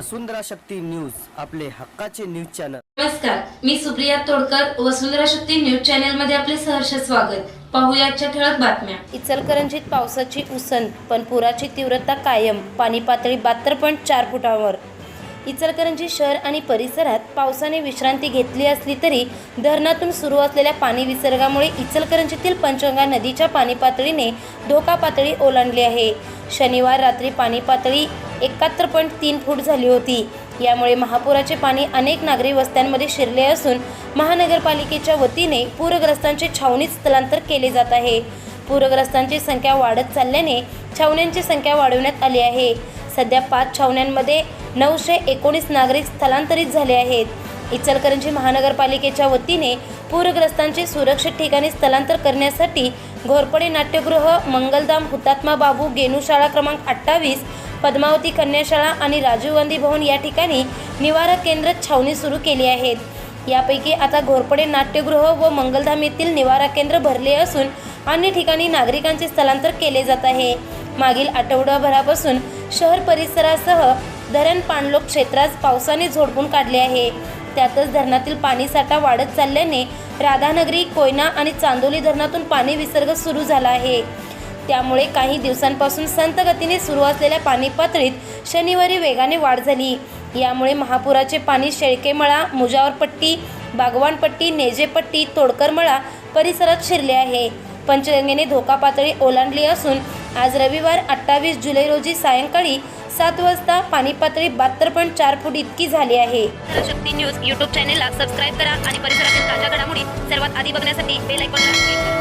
वसुंधरा Shakti news आपले हक्काचे news channel. नमस्कार मी सुप्रिया तोडकर वसुंधरा शक्ती न्यूज चॅनलमध्ये आपले सहर्ष स्वागत. पाहूया आजच्या ठळक बातम्या. इचलकरंजीत पावसाची उसण पण पुराची तीव्रता कायम. पाणी पातळी बहात्तर पॉईंट चार फुटावर. इचलकरंजी शहर आणि परिसरात पावसाने विश्रांती घेतली असली तरी धरणातून सुरू असलेल्या पाणी विसर्गामुळे इचलकरंजीतील पंचगंगा नदीच्या पाणी पातळीने धोका पातळी ओलांडली आहे. शनिवार रात्री पाणी पातळी एकाहत्तर पॉईंट तीन फूट झाली होती. यामुळे महापुराचे पाणी अनेक नागरी वस्त्यांमध्ये शिरले असून महानगरपालिकेच्या वतीने पूरग्रस्तांचे छावणीत स्थलांतर केले जात आहे. पूरग्रस्तांची संख्या वाढत चालल्याने छावण्यांची संख्या वाढवण्यात आली आहे. सध्या पाच छावण्यांमध्ये नऊशे एकोणीस नागरिक स्थलांतरित झाले आहेत. इचलकरंजी महानगरपालिकेच्या वतीने पूरग्रस्तांचे सुरक्षित ठिकाणी स्थलांतर करण्यासाठी घोरपडे नाट्यगृह मंगलधाम हुतात्मा बाबू गेनू शाळा क्रमांक अठ्ठावीस पद्मावती कन्याशाळा आणि राजीव गांधी भवन या ठिकाणी निवारा केंद्र छावणी सुरू केली आहेत. यापैकी आता घोरपडे नाट्यगृह व मंगलधाम येथील निवारा केंद्र भरले असून अन्य ठिकाणी नागरिकांचे स्थलांतर केले जात आहे. मागील आठवडाभरापासून शहर परिसरासह धरण पाणलोक क्षेत्रात पावसाने झोडपून काढले आहे. त्यातच धरणातील पाणीसाठा वाढत चालल्याने राधानगरी कोयना आणि चांदोली धरणातून पाणी विसर्ग सुरू झाला आहे. त्यामुळे काही दिवसांपासून संत गतीने सुरू असलेल्या पाणी पातळीत शनिवारी वेगाने वाढ झाली. यामुळे महापुराचे पाणी शेळकेमळा मुजावरपट्टी बागवानपट्टी नेजेपट्टी तोडकरमळा परिसरात शिरले आहे. पंचगंगेने धोका पातळी ओलांडली असून आज रविवार अठ्ठावीस जुलै रोजी सायंकाळी सात वाजता पाणी पातळी बहात्तर पॉईंट चार फूट इतकी झाली आहे. शक्ती न्यूज यूट्यूब चॅनेलला सबस्क्राईब करा आणि परिसरातील ताज्या घडामोडी सर्वात आधी बघण्यासाठी बेल आयकॉनला क्लिक करा.